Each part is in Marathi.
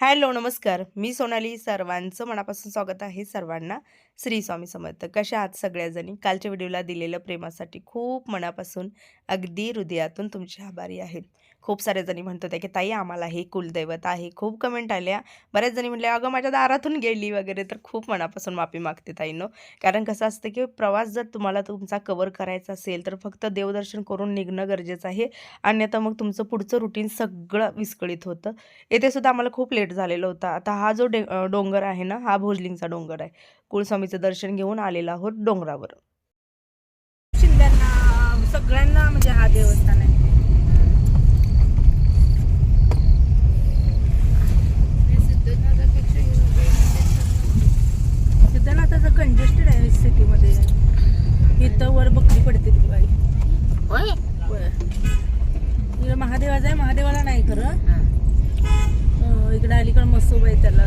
हॅलो नमस्कार. मी सोनाली सर्वांचं मनापासून स्वागत आहे सर्वांना. श्री स्वामी समर्थ. कशा आहात सगळ्याजणी? कालच्या व्हिडिओला दिलेलं प्रेमासाठी खूप मनापासून अगदी हृदयातून तुमचे आभारी आहेत. खूप साऱ्या जणी म्हणत होत्या की ताई आम्हाला हे कुलदैवत आहे. खूप कमेंट आल्या. बऱ्याच जणी म्हटल्या अगं माझ्या दारातून गेली वगैरे. तर खूप मनापासून माफी मागते ताईनो. कारण कसं असतं की प्रवास जर तुम्हाला तुमचा कवर करायचा असेल तर फक्त देवदर्शन करून निघणं गरजेचं आहे. अन्यथा मग तुमचं पुढचं रुटीन सगळं विस्कळीत होतं. येथे सुद्धा आम्हाला खूप लेट झालेलं होतं. आता हा जो डे डोंगर आहे ना हा भोजलिंगचा डोंगर आहे. कुलस्वामीचं दर्शन घेऊन आलेला आहोत डोंगरावर. शिंद्यांना सगळ्यांना म्हणजे हा देवस्थान आहे. सिद्धनाथाचं कंजेस्टेड आहे सिटीमध्ये इथं वर बकरी पडते ती बाई. होय? होय. इकडं महादेवाचं आहे महादेवाला नाही खरं. इकडे अलीकडे मसूब आहे त्याला.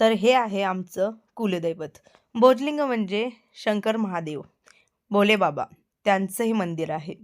तर हे आहे आमचं कुलदैवत. भोजलिंग म्हणजे शंकर महादेव. भोले बाबा त्यांचं हे मंदिर आहे.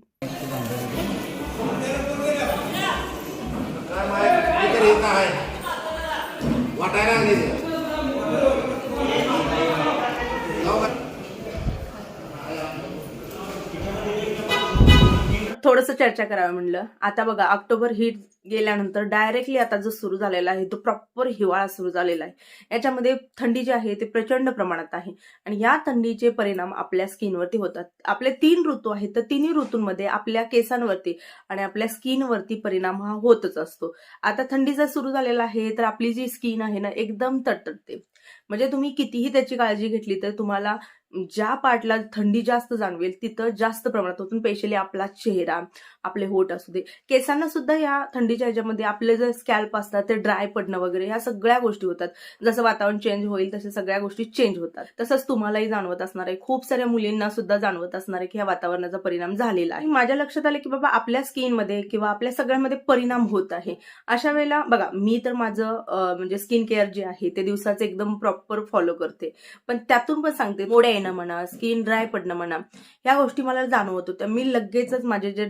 थोडंसं चर्चा करावं म्हणलं. आता बघा ऑक्टोबर हीट गेल्यानंतर डायरेक्टली आता जो सुरू झालेला आहे तो प्रॉपर हिवाळा सुरू झालेला आहे. याच्यामध्ये थंडी जी आहे ते प्रचंड प्रमाणात आहे. आणि या थंडीचे परिणाम आपल्या स्किनवरती होतात. आपले तीन ऋतू आहेत तर तिन्ही ऋतूंमध्ये आपल्या केसांवरती आणि आपल्या स्किनवरती परिणाम हा होतच असतो. आता थंडी जर सुरू झालेला आहे तर आपली जी स्किन आहे ना एकदम तटतटते. म्हणजे तुम्ही कितीही त्याची काळजी घेतली तर तुम्हाला ज्या पार्टला थंडी जास्त जाणवेल तिथं जास्त प्रमाणात होतून स्पेशली आपला चेहरा आपले होठ असू दे. केसांना सुद्धा या थंडीच्या ह्याच्यामध्ये आपले जे स्कॅल्प असतात ते ड्राय पडणं वगैरे ह्या सगळ्या गोष्टी होतात. जसं वातावरण चेंज होईल तसे सगळ्या गोष्टी चेंज होतात. तसंच तुम्हालाही जाणवत असणार आहे. खूप साऱ्या मुलींना सुद्धा जाणवत असणार आहे की ह्या वातावरणाचा परिणाम झालेला आहे. माझ्या लक्षात आलं की बाबा आपल्या स्किनमध्ये किंवा आपल्या सगळ्यांमध्ये परिणाम होत आहे. अशा वेळेला बघा मी तर माझं म्हणजे स्किन केअर जे आहे ते दिवसाचं एकदम प्रॉपर फॉलो करते. पण त्यातून पण सांगते मोड्या येणं म्हणा स्किन ड्राय पडणं म्हणा ह्या गोष्टी मला जाणवत होत्या. मी लगेचच माझे जे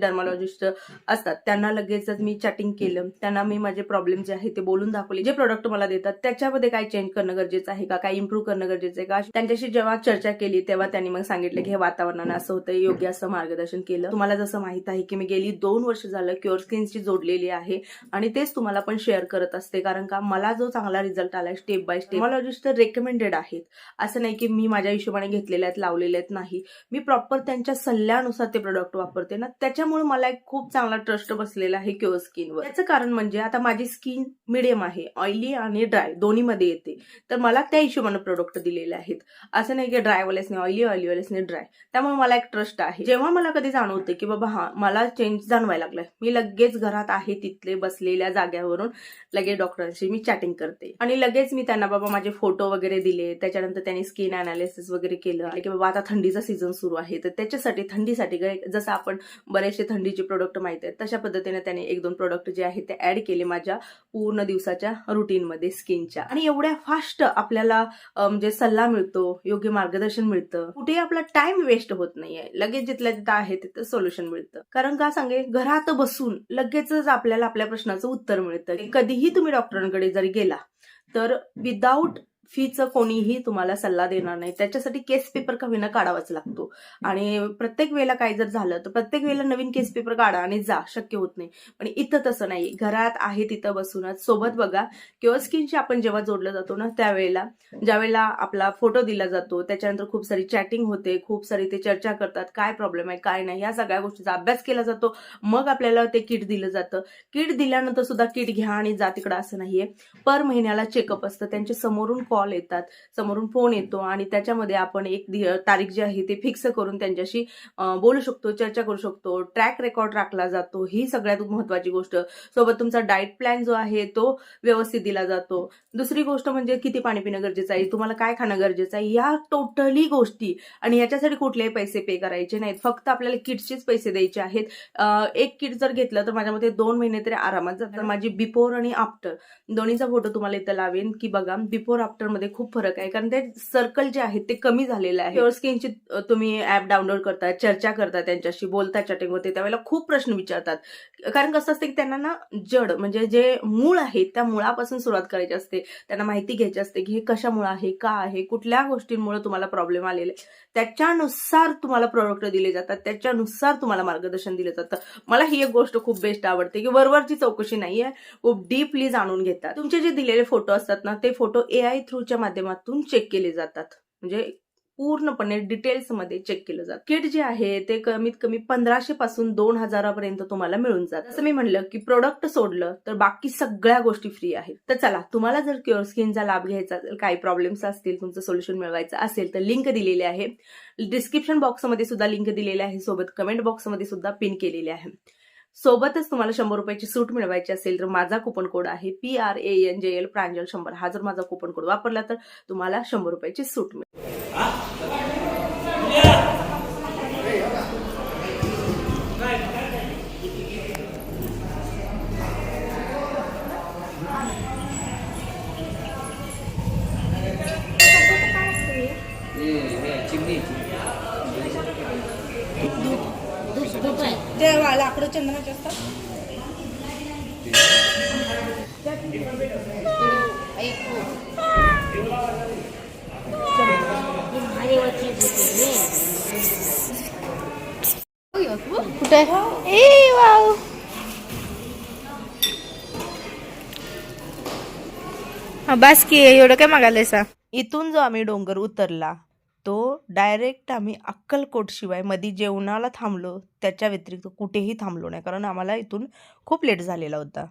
डर्मॉलॉजिस्ट असतात. त्यांना लगेचच मी चॅटिंग केलं त्यांना मी माझे प्रॉब्लेम जे आहे ते बोलून दाखवले जे प्रोडक्ट मला देतात त्याच्यामध्ये काय चेंज करणं गरजेचं आहे का? काय इम्प्रूव्ह करणं गरजेचं आहे का? त्यांच्याशी जेव्हा चर्चा केली तेव्हा त्यांनी मग सांगितलं की हे वातावरणानं असं होतं योग्य असं मार्गदर्शन केलं. तुम्हाला जसं माहीत आहे की मी गेली दोन वर्ष झालं क्युअर स्किनशी जोडलेली आहे आणि तेच तुम्हाला पण शेअर करत असते. कारण का मला जो चांगला रिझल्ट आलाय स्टेप बाय स्टेप डर्मॉलॉजिस्ट तर रेकमेंडेड आहेत. असं नाही की मी माझ्या हिशोबाने घेतलेले आहेत लावलेले आहेत नाही. मी प्रॉपर त्यांच्या सल्ल्यानुसार ते प्रोडक्ट वापरते ना. त्याच्यामुळे मला एक खूप चांगला ट्रस्ट बसलेला आहे क्युअर स्किनवर याचं कारण म्हणजे आता माझी स्किन मिडियम आहे ऑइली आणि ड्राय दोन्हीमध्ये येते. तर मला त्या हिशोबाने प्रोडक्ट दिलेले आहेत. असं नाही की ड्रायवालेच नाही ऑइली ऑइलीवालेच नाही ड्राय त्यामुळे मला एक ट्रस्ट आहे. जेव्हा मला कधी जाणवते की बाबा हा मला चेंज जाणवायला लागलाय. मी लगेच घरात आहे तिथले बसलेल्या जाग्यावरून लगेच डॉक्टरांशी मी चॅटिंग करते. आणि लगेच मी त्यांना बाबा माझे फोटो वगैरे दिले. त्याच्यानंतर त्यांनी स्किन अनालिसिस वगैरे केलं. की बाबा आता थंडीचा सीझन सुरू आहे. तर त्याच्यासाठी थंडीसाठी जसं आपण बरेचसे थंडीचे प्रोडक्ट माहीत आहेत तशा पद्धतीने त्यांनी एक दोन प्रोडक्ट जे आहेत ते ऍड केले माझ्या पूर्ण दिवसाच्या रुटीनमध्ये स्किनच्या आणि एवढ्या फास्ट आपल्याला म्हणजे सल्ला मिळतो योग्य मार्गदर्शन मिळतं. कुठेही आपला टाइम वेस्ट होत नाहीये. लगेच जिथल्या तिथं आहे तिथं सोल्युशन मिळतं. कारण का सांगे घरात बसून लगेचच आपल्याला आपल्या प्रश्नाचं उत्तर मिळतं. कधीही तुम्ही डॉक्टरांकडे जरी गेला तर विदाऊट फीचं कोणीही तुम्हाला सल्ला देणार नाही. त्याच्यासाठी केस पेपर का विना काढावाच लागतो. आणि प्रत्येक वेळेला काय जर झालं तर प्रत्येक वेळेला नवीन केस पेपर काढा आणि जा शक्य होत नाही. पण इथं तसं नाही. घरात आहे तिथं बसूनच सोबत बघा किंवा स्किनशी आपण जेव्हा जोडलं जातो ना त्यावेळेला ज्यावेळेला आपला फोटो दिला जातो त्याच्यानंतर खूप सारी चॅटिंग होते खूप सारी ते चर्चा करतात काय प्रॉब्लेम आहे काय नाही या सगळ्या गोष्टीचा अभ्यास केला जातो. मग आपल्याला ते किट दिलं जातं. किट दिल्यानंतर सुद्धा किट घ्या आणि जा तिकडं असं नाहीये. पर महिन्याला चेकअप असतं. त्यांच्या समोरून कॉल येतात. समोरून फोन येतो आणि त्याच्यामध्ये आपण एक तारीख जी आहे ते फिक्स करून त्यांच्याशी बोलू शकतो चर्चा करू शकतो. ट्रॅक रेकॉर्ड राखला जातो. ही सगळ्यात महत्वाची गोष्ट. सोबत तुमचा डाएट प्लॅन जो आहे तो व्यवस्थित दिला जातो. दुसरी गोष्ट म्हणजे किती पाणी पिणं गरजेचं आहे? तुम्हाला काय खाणं गरजेचं आहे? या टोटली गोष्टी. आणि याच्यासाठी कुठलेही पैसे पे करायचे नाहीत. फक्त आपल्याला किट्सचेच पैसे द्यायचे आहेत. एक किट जर घेतलं तर माझ्या मते दोन महिने तरी आरामात जातात माझी बिफोर आणि आफ्टर दोन्हीचा फोटो तुम्हाला इथं लावेन की बघा बिफोर आफ्टर मध्ये खूप फरक आहे. कारण ते सर्कल जे आहेत ते कमी झालेलं आहे प्युअर स्किनची तुम्ही ऍप डाउनलोड करता चर्चा करता त्यांच्याशी बोलता चॅटिंग त्यावेळेला खूप प्रश्न विचारतात. कारण कसं असतं की त्यांना ना जड म्हणजे जे मूळ आहे त्या मुळापासून सुरुवात करायची असते. त्यांना माहिती घ्यायची असते की हे कशामुळे आहे का आहे कुठल्या गोष्टींमुळे तुम्हाला प्रॉब्लेम आलेले त्याच्यानुसार तुम्हाला प्रोडक्ट दिले जातात त्याच्यानुसार तुम्हाला मार्गदर्शन दिलं जातं. मला ही एक गोष्ट खूप बेस्ट आवडते की वरवरची चौकशी नाहीये. खूप डीपली जाणून घेतात. तुमचे जे दिलेले फोटो असतात ना ते फोटो ए आय टूच्या माध्यमातून चेक केले जातात. म्हणजे पूर्णपणे डिटेल्समध्ये चेक केलं जातं. किट जे आहे ते कमीत कमी पंधराशे पासून दोन हजारापर्यंत तुम्हाला मिळून जातं. असं मी म्हणलं की प्रोडक्ट सोडलं तर बाकी सगळ्या गोष्टी फ्री आहेत. तर चला तुम्हाला जर क्युअर स्किनचा लाभ घ्यायचा असेल काही प्रॉब्लेम्स असतील तुमचं सोल्युशन मिळवायचं असेल तर लिंक दिलेली आहे. डिस्क्रिप्शन बॉक्समध्ये सुद्धा लिंक दिलेली आहे. सोबत कमेंट बॉक्समध्ये सुद्धा पिन केलेली आहे. सोबतच तुम्हाला शंभर रुपयाची सूट मिळवायची असेल तर माझा कुपन कोड आहे P R A N J L Pranjal शंभर. हा जर माझा कुपन कोड वापरला तर तुम्हाला शंभर रुपयाची सूट मिळेल. ते लाकडं चंदनाचे असतात. कुठे? ए वाव. हा बास की एवढं काय मागायला इथून जो आम्ही डोंगर उतरला. तो डायरेक्ट आम्ही अक्कलकोटशिवायमध्ये जेवणाला थांबलो त्याच्या व्यतिरिक्त कुठेही थांबलो नाही. कारण आम्हाला इथून खूप लेट झालेला होता.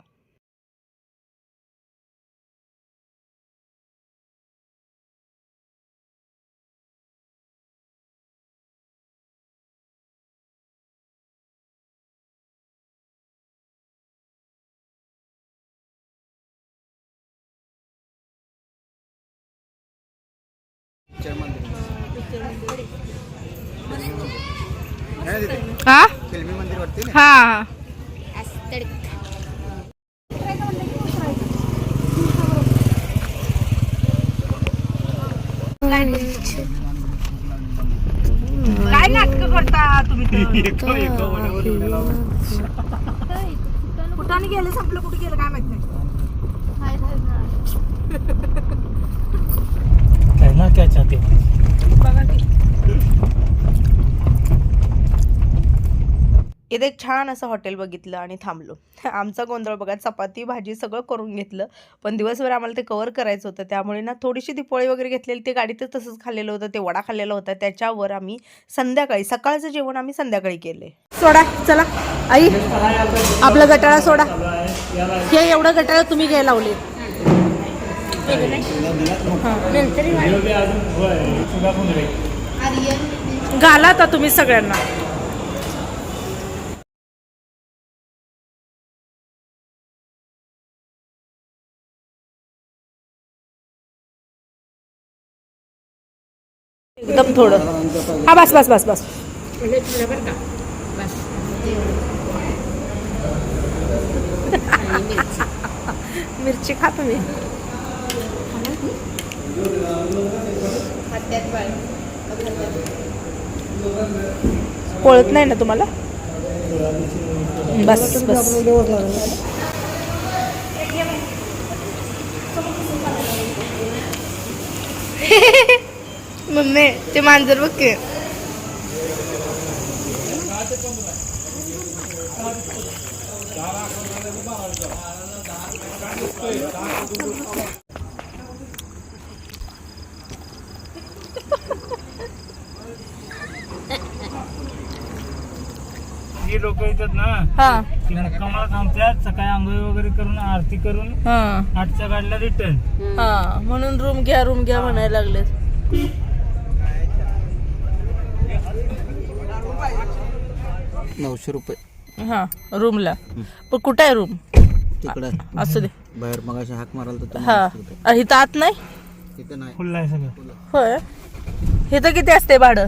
हा? फिल्मी मंदिर वरती हा. काय नाटक करता तुम्ही कुठं गेलं? संपलं कुठे गेलं? काय माहीत नाही. कहना क्या चाहते हो इथे एक छान असं हॉटेल बघितलं आणि थांबलो. आमचा गोंधळ बघा चपाती भाजी सगळं करून घेतलं. पण दिवसभर आम्हाला ते कव्हर करायचं होतं. त्यामुळे ना थोडीशी ती पोळी वगैरे घेतलेली ते गाडीतच तसंच खाल्लेलं होतं ते वडा खाल्लेला होता. त्याच्यावर आम्ही संध्याकाळी सकाळचं जेवण आम्ही संध्याकाळी केले. सोडा चला. आई आपलं गटाळा सोडा. हे एवढं गटाळा तुम्ही घ्यायला लावले. घाला आता तुम्ही सगळ्यांना. एकदम थोडं. हा बस बस बस बस. मिरची खा तुम्ही. पळत नाही ना तुम्हाला? बस बस. मम्मी ते मांजर बघ की जी लोक येतात ना हा. ती मुक्कामाला थांबतात सकाळी आंघोळ वगैरे करून आरती करून हा. आठच्या गाडीला रिटर्न हा म्हणून रूम घ्या रूम घ्या म्हणायला लागलेत. नऊशे रुपये. हा रूमला पण कुठं आहे रूम तिकडं. असू दे. बाहेर मग हाक माराल तर हा. अ, इथं आत नाही? तिथं नाही. फुल आहे सगळं. होय? हे तर किती असते भाडं?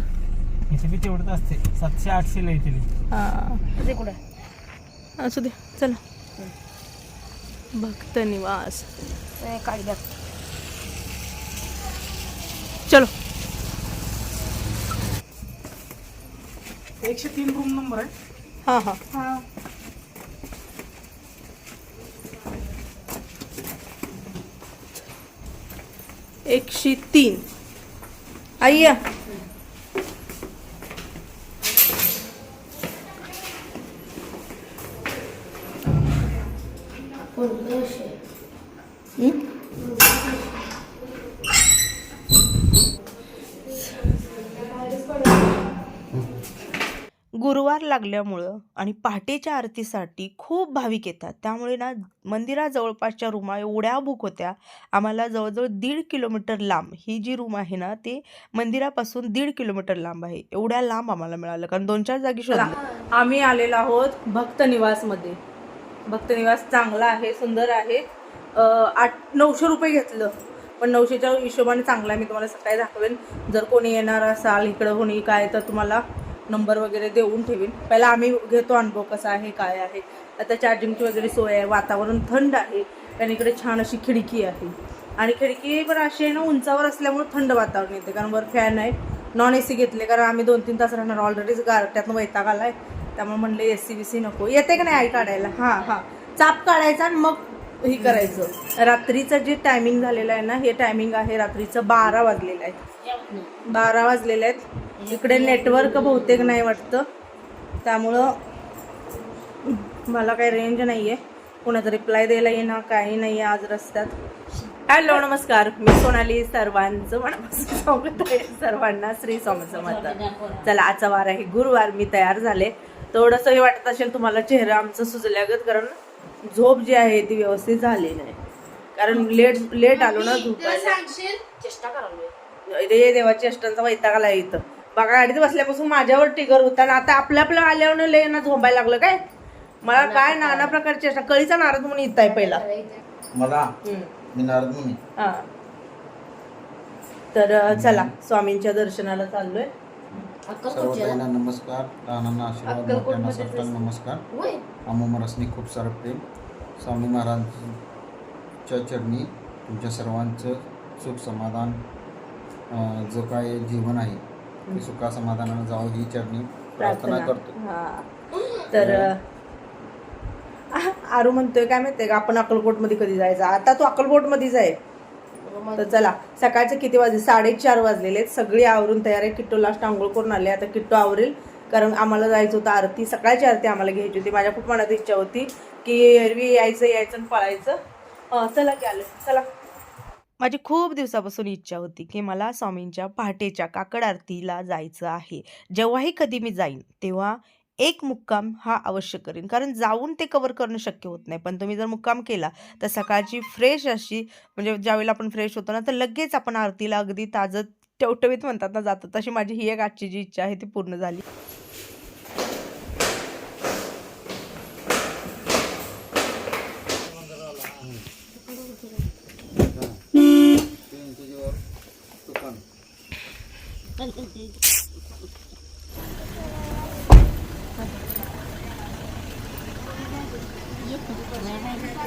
इथे बी तेवढंच असते? सातशे आठशे ला येते हा. ते कुठं आहे? असू दे चला. भक्त निवास. चलो. एकशे तीन रूम नंबर आहे. हा हा. एकशे तीन. आई या लागल्यामुळं आणि पहाटेच्या आरतीसाठी खूप भाविक येतात. त्यामुळे ना मंदिराजवळपासच्या रूमा एवढ्या बुक होत्या आम्हाला जवळजवळ दीड किलोमीटर लांब. ही जी रूम आहे ना ते मंदिरापासून दीड किलोमीटर लांब आहे. एवढ्या लांब आम्हाला मिळालं कारण दोन चार जागी शोधलं आम्ही आलेलो आहोत भक्त निवासमध्ये. भक्त निवास चांगला आहे सुंदर आहे. आठ नऊशे रुपये घेतलं पण नऊशेच्या हिशोबाने चांगला आहे. मी तुम्हाला सकाळी दाखवेन. जर कोणी येणार असाल इकडं कोणी काय तर तुम्हाला नंबर वगैरे देऊन ठेवीन. पहिला आम्ही घेतो अनुभव कसा आहे काय आहे. आता चार्जिंगची वगैरे सोय आहे वातावरण थंड आहे. कारण इकडे छान अशी खिडकी आहे. आणि खिडकी पण अशी आहे ना उंचावर असल्यामुळे थंड वातावरण येते. कारण वर फॅन आहे नॉन ए सी घेतले कारण आम्ही दोन तीन तास राहणार. ऑलरेडीच गारट्यातनं वैताग आला आहे त्यामुळे म्हणले ए सी बी सी नको. येते का नाही आई काढायला? हां हां. चाप काढायचा आणि मग हे करायचं. रात्रीचं जे टायमिंग झालेलं आहे ना हे टायमिंग आहे रात्रीचं बारा वाजलेलं आहे. बारा वाजलेलं आहेत. इकडे नेटवर्क बहुतेक नाही वाटतं. त्यामुळं मला काही रेंज नाही आहे कुणाचं रिप्लाय द्यायला येणार काही नाही आहे आज रस्त्यात. हॅलो नमस्कार. मी सोनाली सर्वांचं मनापासून स्वागत आहे. सर्वांना श्री स्वामी समर्थ चला आजचा वार आहे. गुरुवार मी तयार झाले. थोडंसं हे वाटत असेल तुम्हाला चेहरा आमचं सुजल्यागत कारण झोप जी आहे ती व्यवस्थित झाली नाही. कारण लेट लेट आलो ना झोपायला. रे देवा चेष्टांचा वैताग आला इथं. बघा गाडीत बसल्यापासून माझ्यावर टिगर होता आणि आता आपल्या आपल्या आल्यावर लय ना झोपायला लागलं काय? मला काय नाना प्रकारची चेष्टा कळीचा नारद म्हणून येत आहे पहिला. मला? हम्म. मी नारद मुनी. हा. तर अ, चला स्वामींच्या दर्शनाला चाललोय. सर्व ताईंना नमस्कार. लहानांना आशीर्वाद मोठ्यांना साष्टांग नमस्कार. आमोमरसनी खूप सारं प्रेम. स्वामी महाराजांच्या चरणी तुमच्या सर्वांचं सुख समाधान अं, जो काय जीवन आहे. सुखा समाधानानं जावं ही चरणी प्रार्थना करतो. हा. तर आरू म्हणतोय काय माहितीये का आपण अक्कलकोटमध्ये कधी जायचं? आता तो अक्कलकोट मध्येच आहे. तर चला सकाळचे किती वाजले? साडेचार वाजलेले आहेत. सगळी आवरून तयार आहे. किट्टू लास्ट आंघोळ करून आले. आता किट्टू आवरेल. कारण आम्हाला जायचं होतं आरती. सकाळची आरती आम्हाला घ्यायची होती. माझ्या खूप मनात इच्छा होती की एरवी यायचं यायचं आणि पळायचं. चला की आलं. चला. माझी खूप दिवसापासून इच्छा होती की मला स्वामींच्या पहाटेच्या काकड आरतीला जायचं आहे. जेव्हाही कधी मी जाईन तेव्हा एक मुक्काम हा अवश्य करीन. कारण जाऊन ते कवर करणं शक्य होत नाही. पण तुम्ही जर मुक्काम केला तर सकाळची फ्रेश अशी म्हणजे ज्यावेळेला आपण फ्रेश होतो ना तर लगेच आपण आरतीला अगदी ताजं टवटवीत म्हणतात ना जातं तशी माझी ही एक आजची जी इच्छा आहे ती पूर्ण झाली.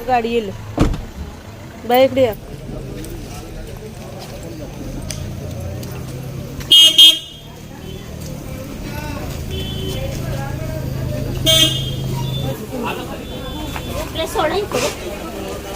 गाडी येईल बाय इकडे या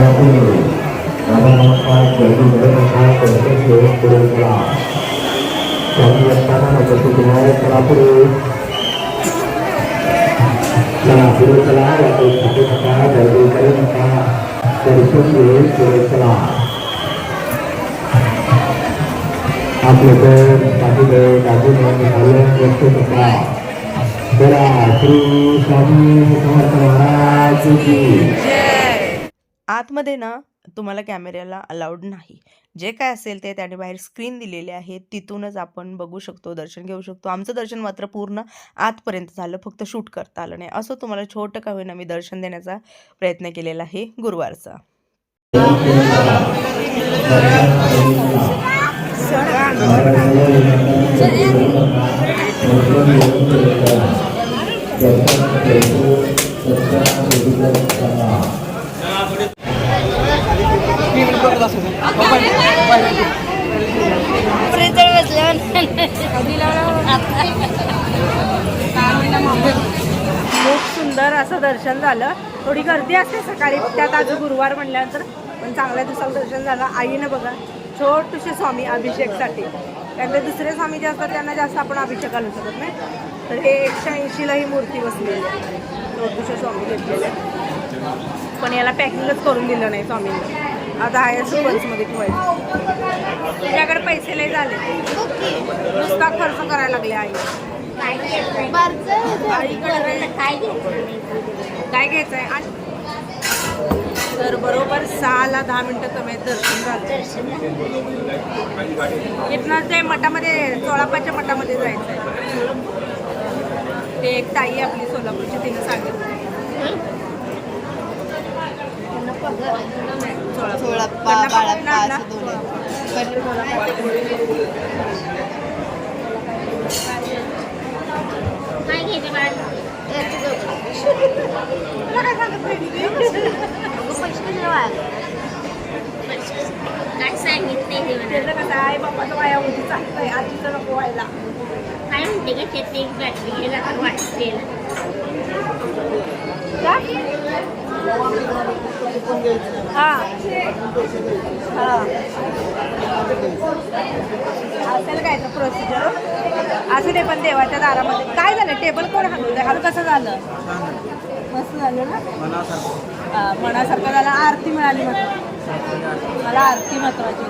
เราที่อยู่เราต้องมาคอยเกิดดูและมาคอยเกิดให้เกิดดูเราเราเรียนตามเราจะติดเราเราที่ telah आतमध्ये ना तुम्हाला कॅमेऱ्याला अलाउड नाही. जे काय असेल ते त्याने बाहेर स्क्रीन दिलेले आहे तिथूनच आपण बघू शकतो दर्शन घेऊ शकतो. आमचं दर्शन मात्र पूर्ण आतपर्यंत झालं. फक्त शूट करता आलं नाही. असं तुम्हाला छोटं का होईना मी दर्शन देण्याचा प्रयत्न केलेला आहे गुरुवारचा. खूप सुंदर असं दर्शन झालं. थोडी गर्दी असते सकाळी त्यात आज गुरुवार म्हणल्यानंतर पण चांगल्या दिवसाला दर्शन झालं. आईनं बघा छोटूसे स्वामी अभिषेकसाठी. त्यातले दुसरे स्वामी जे असतात त्यांना जास्त आपण अभिषेक घालू शकत नाही. तर हे एकशे ऐंशीला ही मूर्ती बसलेली आहे. छोटूसे स्वामी घेतलेले. पण याला पॅकिंगच करून दिलं नाही स्वामींना. आता आहे असं पर्समध्ये ठेवायचं. तुझ्याकडे पैसे लय झाले. नुसता खर्च करायला लागले आई. काय घ्यायचंय? आणि तर बरोबर सहाला दहा मिनिटं कमी दर्शन झालं. इथनं ते मठामध्ये चोळापाच्या मठामध्ये जायचंय. ते एक ताई आहे आपली सोलापूरची तिने सांगितलं. सोळाप्पा बाळाप्पा असं दोन आहेत. काय सांगितले ते मला त्याचं कसं आहे बाप्पाचं वाया होती चालतंय आजीचं नको व्हायला काय म्हणते का त्यात एक बॅटरी घ्यायला तर वाटते हा. हा. असेल काय तर प्रोसिजर असू दे पण देवाच्या दारामध्ये. काय झालं? टेबल कोण हलवलं हल कसं झालं? मस्त झालं ना? हा, मनासारखं झालं. आरती मिळाली म्हटलं मला आरती महत्वाची.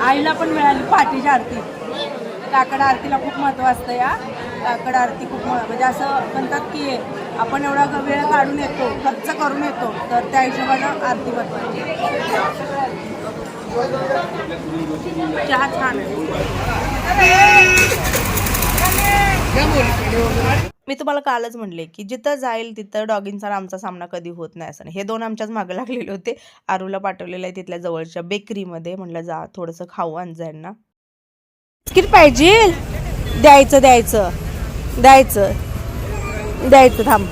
आईला पण मिळाली पाठीची आरती. काकड आरतीला खूप महत्त्व असतं या. काकड आरती खूप मह- म्हणजे असं म्हणतात की आपण एवढा वेळ काढून येतो खर्च करून येतो तर त्या हिशोबानं आरती बनवायची चहा छान आहे. मी तुम्हाला कालच म्हणले की जिथं जाईल तिथं डॉगिंगचा आमचा सामना कधी होत नाही असं हे दोन आमच्याच मागं लागलेले होते. आरूला पाठवलेलं आहे तिथल्या जवळच्या बेकरीमध्ये. म्हटलं जा थोडंसं खाऊ आण जा यांना पाहिजे? द्यायचं द्यायचं. द्यायचं. द्यायचं थांब.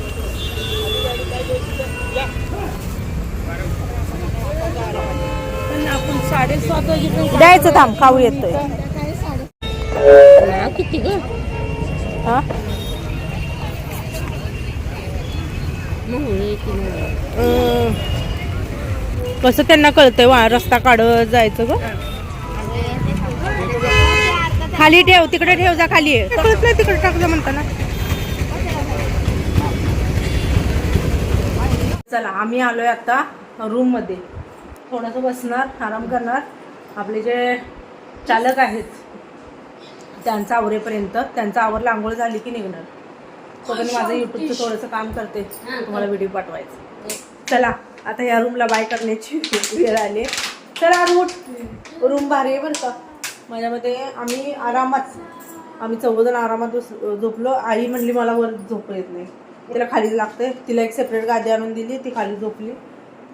द्यायचं थांब खाऊ येतोय. किती ग? कसं त्यांना कळतंय वा रस्ता काढत जायचं ग? खाली ठेव तिकडे ठेव जा खाली. कळत नाही तिकडे टाक जा म्हणताना. चला आम्ही आलोय आता रूममध्ये थोडंसं बसणार आराम करणार. आपले जे चालक आहेत त्यांचं आवरेपर्यंत त्यांचा आवर आंघोळ झाली की निघणार. तोपर्यंत माझं युट्यूबचं थोडंसं काम करते. तुम्हाला व्हिडिओ पाठवायचं. चला आता या रूमला बाय करण्याची वेळ आली. चला रूट रूम भारी आहे बरं का. माझ्यामध्ये आम्ही आरामात आम्ही चौघजण आरामात झोपलो. आई म्हणली मला वर झोप येत नाही. तिला खाली लागते तिला एक सेपरेट गादी आणून दिली ती खाली झोपली.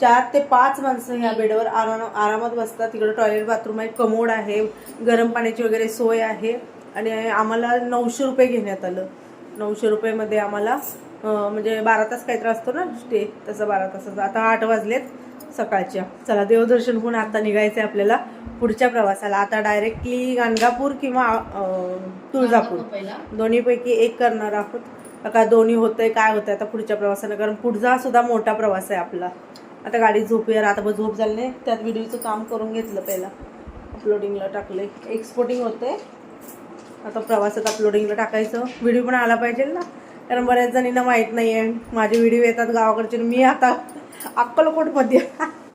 चार ते पाच माणसं ह्या बेडवर आराम आरामात बसतात. तिकडे टॉयलेट बाथरूम आहे कमोड आहे गरम पाण्याची वगैरे सोय आहे. आणि आम्हाला नऊशे रुपये घेण्यात आलं. नऊशे रुपयेमध्ये आम्हाला म्हणजे बारा तास काहीतरी असतो ना स्टे तसं बारा तासाचं. आता आठ वाजलेत सकाळच्या. चला देवदर्शन होऊन आता निघायचं आहे आपल्याला पुढच्या प्रवासाला. आता डायरेक्टली गाणगापूर किंवा तुळजापूर. दोन्हीपैकी एक करणार आहोत. का दोन्ही होतंय काय होतंय आता पुढच्या प्रवासानं. कारण पुढचा सुद्धा मोठा प्रवास आहे आपला. आता गाडी झोपूया रात्रभर झोप झाली नाही त्यात व्हिडिओचं काम करून घेतलं पहिला. अपलोडिंगला टाकले एक्सपोर्टिंग होते आता प्रवासात अपलोडिंगला टाकायचं. व्हिडिओ पण आला पाहिजे ना. कारण बऱ्याच जणींना माहीत नाही आहे माझे व्हिडिओ येतात गावाकडचे मी आता अक्कलकोटमध्ये.